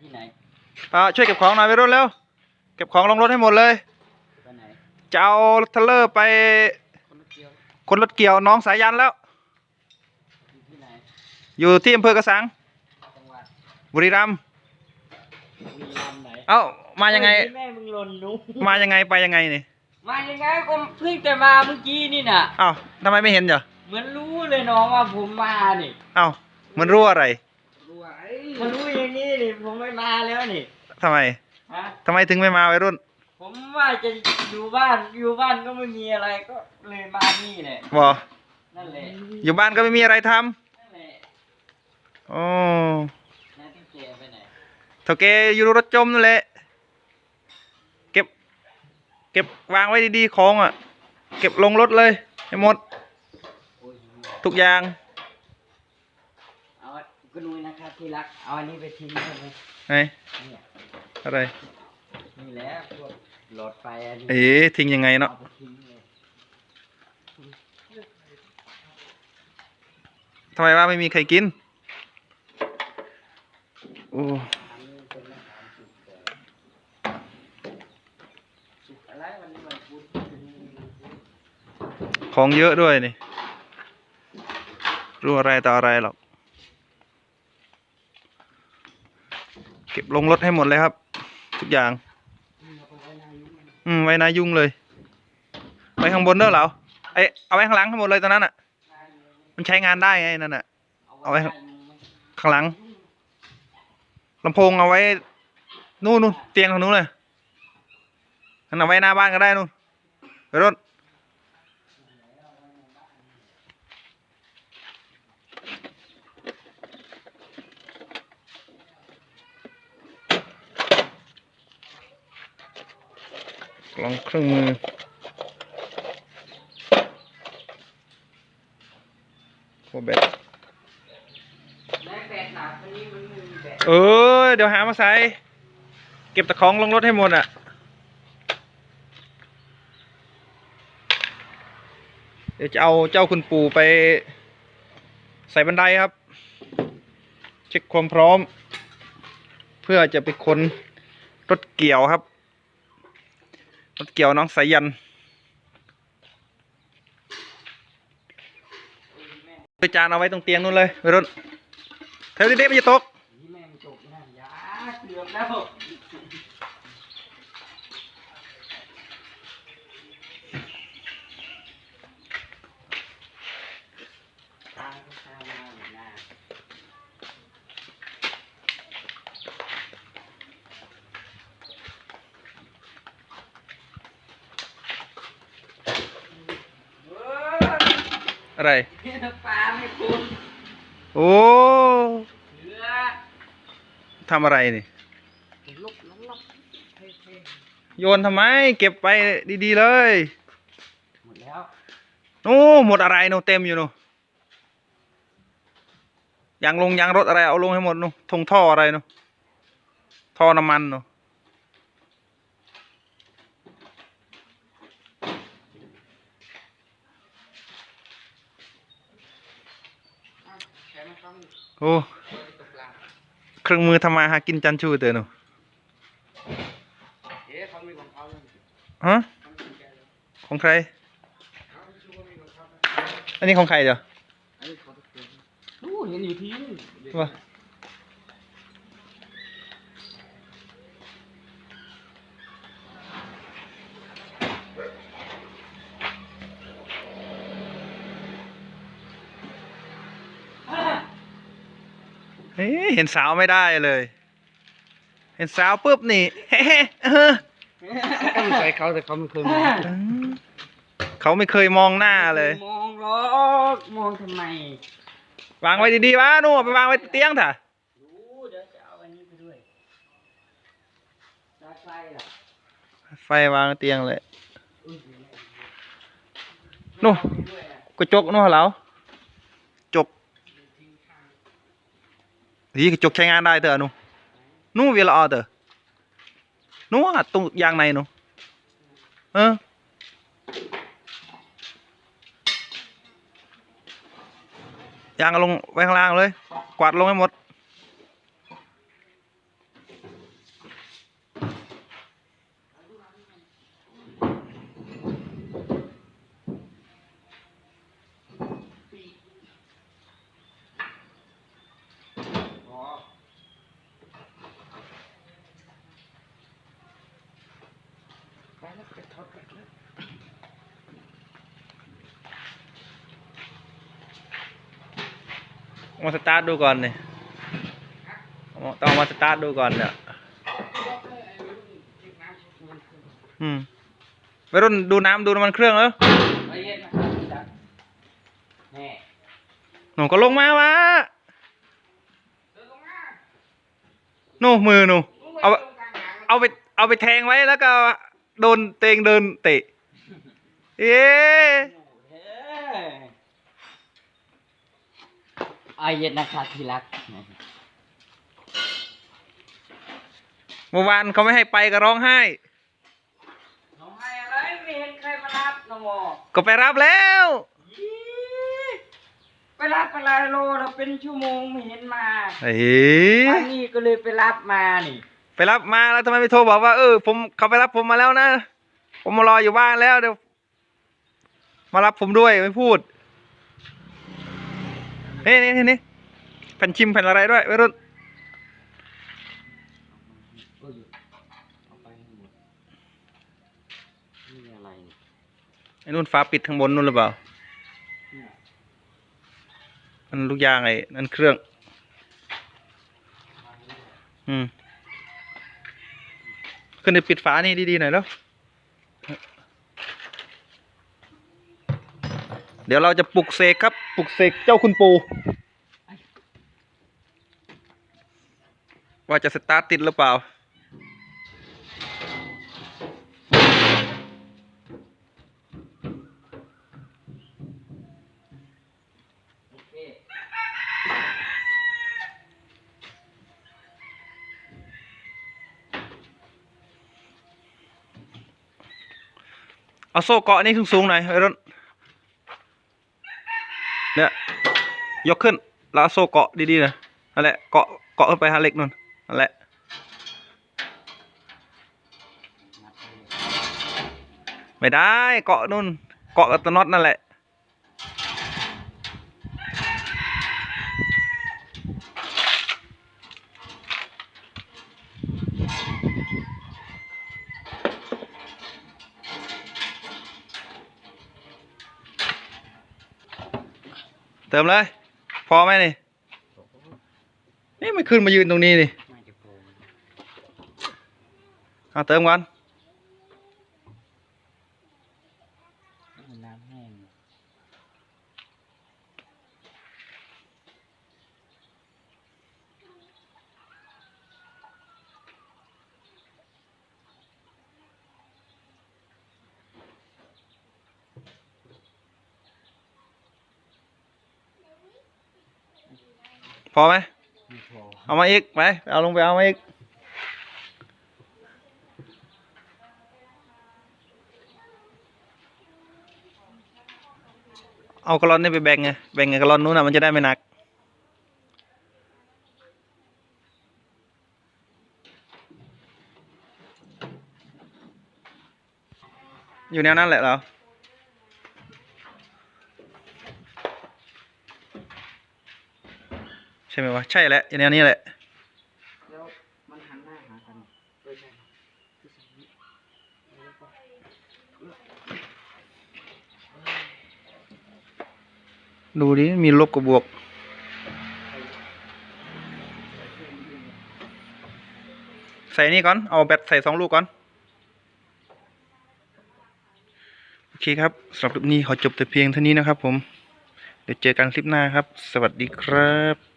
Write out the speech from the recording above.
ที่ไหนเอาช่วยเก็บของหน่อยไปรุ่นเร็วเก็บของลงรถให้หมดเลยไปไหนจะเอาเทรลเลอร์ไปคนละเกียวคนรถเกี่ยวน้องสายันแล้ว อยู่ที่ไหนอยู่ที่อำเภอกระสังจังหวัดบุรีรัมย์บุรีรัมย์ไหนเอ้ามายังไง เฮ้แม่มึงหล่นหนูมายังไงไปยังไงนี่มายังไงก็เพิ่งจะมาเมื่อกี้นี่น่ะ เอ้าทำไมไม่เห็นเหรอเหมือนรู้เลยน้องว่าผมมานี่ เอ้ามันรู้อะไร รู้ไอ้มันรู้อย่างนี้นี่ผมไม่มาแล้วนี่ทำไมฮะทำไมถึงไม่มาวัยรุ่น ผมว่าจะอยู่บ้านอยู่บ้านก็ไม่มีอะไรก็เลยมานี่แหละบอนั่นแหละอยู่บ้านก็ไม่มีอะไรทำนั่นแหละโอ้นายพี่เจไปไหนเถ่าแกอยู่รถจมนั่นแหละ เก็บ เก็บวางไว้ดีๆของอะ เก็บลงรถเลยให้หมด โอ้ยทุกอย่าง เอาก็ดูนะครับที่รัก เอาอันนี้ไปทิ้งได้ไหมไหนเนี่ยอะไร นี่แหละพวกหลอดไฟอันนี้เอ๊ะทิ้งยังไงเนาะ เอาไปทิ้งเลยทำไมว่าไม่มีใครกิน โอ้ อันนี้เป็นอาหารสุกแต่สุกอะไรวันนี้วันพุธของเยอะด้วยนี่ รู้อะไรต่ออะไรหรอก เก็บลงรถให้หมดเลยครับ ทุกอย่าง อืมไว้นายุ่งเลย ไว้ข้างบนเด้อเหรอไอเอาไว้ข้างหลังทั้งหมดเลยตอนนั้นอะ มันใช้งานได้ไงนั่นอะ เอาไว้ ข้างหลังลำโพงเอาไว้ นู่นนู่นเตียงทางนู้นเลยนั่นเอาไว้หน้าบ้านก็ได้นู่นไปรถ ลองเครื่องมือ โคแบตแม่แบกแบกเออ เดี๋ยวหามาใส่ เก็บตะของลงรถให้หมดอะ เดี๋ยวจะเอาเจ้าคุณปู่ไป ใส่บันไดครับ เช็คความพร้อม เพื่อจะไปคนรถเกี่ยวครับ รถเกี่ยวน้องสายันไปจานเอาไว้ตรงเตียงนู่นเลยไปรถเทวดีๆไม่จะตกนี่แม่งจบนะยาเกือบแล้วตายก็ตายมาหมดนะ อะไรเฮ้ยปลาไม่คุ้นโอ้เหลือทำอะไรนี่ลุกลุกลุกเท่เท่โยนทำไม เก็บไปดีๆเลย หมดแล้วนู้หมดอะไรนูเต็มอยู่นูยางลงยางรถอะไรเอาลงให้หมดนูทงท่ออะไรนูท่อน้ำมันนู แค่ไม่ต้อง โอ้ตกปลาเครื่องมือทำมาหากินจันชูเตอนูเอ๊ะเขามีของเขาเลยฮะเขามีแกเลยของใครเขาไม่ชูก็มีของเขานะอันนี้ของใครเดี๋ยวอันนี้เขาตะเกียบนู่นเห็นอยู่ที่นู่นว่า เฮ้ยเห็นสาวไม่ได้เลย เห็นสาวปุ๊บนี่เฮ้เออต้องใส่เขาแต่เขาไม่เคยมองอืมเขาไม่เคยมองหน้าเลย มองหรอกมองทำไม วางไว้ดีๆวะนู่นเอาไปวางไว้เตียงเถอะรู้เดี๋ยวจะเอาอันนี้ไปด้วยตาไฟล่ะไฟวางเตียงเลยอุ้ยนู่นเอาไปด้วยอะกระจกนู่นเหรอ យីកញ្ចុកឆេងអានដែរទៅអានោះនោះវាល្អទៅនោះអាទុកយ៉ាងណៃនោះអឺយ៉ាងលងវេះឡើងលើគាត់លងឲ្យមុត มาสตาร์ทดูก่อนเนี่ยเอามาต้องเอามาสตาร์ทดูก่อนเนี่ยอืมไปรุ่นดูน้ำดูน้ำมันเครื่องแล้วไปเย็นนะครับพี่ตั๊กแน่หนูก็ลงมาวะหนูมือหนูเอาเอาไปเอาไปแทงไว้แล้วก็โดนเตงเดินเตะเอ๊ะ เฮ้ยไอเย็นนะครับที่รัก เมื่อวานเขาไม่ให้ไปก็ร้องไห้ น้องให้อะไรไม่เห็นใครมารับน้องโมก็ไปรับแล้ว ยี่ไปรับอะไรโลเราเป็นชั่วโมงไม่เห็นมาเอ้ยวันนี้ก็เลยไปรับมานี่ไปรับมาแล้วทำไมไม่โทรบอกว่าเออผมเขาไปรับผมมาแล้วนะ ผมมารออยู่บ้านแล้วเดี๋ยว มารับผมด้วยไม่พูด นี่นี่นี่นี่แผ่นชิมแผ่นอะไรด้วยไว้รุ่นเอ้ยเอาไปให้หมดนี่อะไรนี่ไอ้นู่นฟ้าปิดข้างบนนู่นหรือเปล่าเนี่ยมันลูกยางไอ้นั่นเครื่อง อืมขึ้นไปปิดฝานี่ดีๆหน่อยแล้ว เดี๋ยวเราจะปลุกเสกครับป ลุกเสกเจ้าคุณปูว่าจะสตาร์ทติดหรือเปล่าเคเอาโซ่เกาะนี่สูงๆหน่อยไอ้รถ เนี่ยยกขึ้นแล้วเอาโซ่เกาะดีๆนะนั่นแหละเกาะเกาะขึ้นไปหาเหล็กนู่นนั่นแหละไปเลยไม่ได้เกาะนู่นเกาะกับตน็อตนั่นแหละ เติมเลย พอไหมนี่ นี่ไม่ขึ้นมายืนตรงนี้นี่น่าจะโปรเอาเติมก่อน น้ำแห้ง พ อไหมไม่พอเอามาอีกไปเอาลงไปเอามาอีกเอากระลอนนี่ไปแบ่งไงแบ่งไงกระลอนนู้นอะมันจะได้ไม่หนักอยู่แนวนั้นแหละเรา ใช่ไหมวะใช่แหละอยู่แนวนี้แหละแล้วมันหันหน้าหากันเออใช่คือใส่นี่แล้วก็ดูดิมีลบกับบวก ใส่นี่ก่อน เอาแบตใส่สองลูกก่อน โอเคครับสำหรับคลิปนี้ขอจบแต่เพียงเท่านี้นะครับผม เดี๋ยวเจอกันคลิปหน้าครับ สวัสดีครับ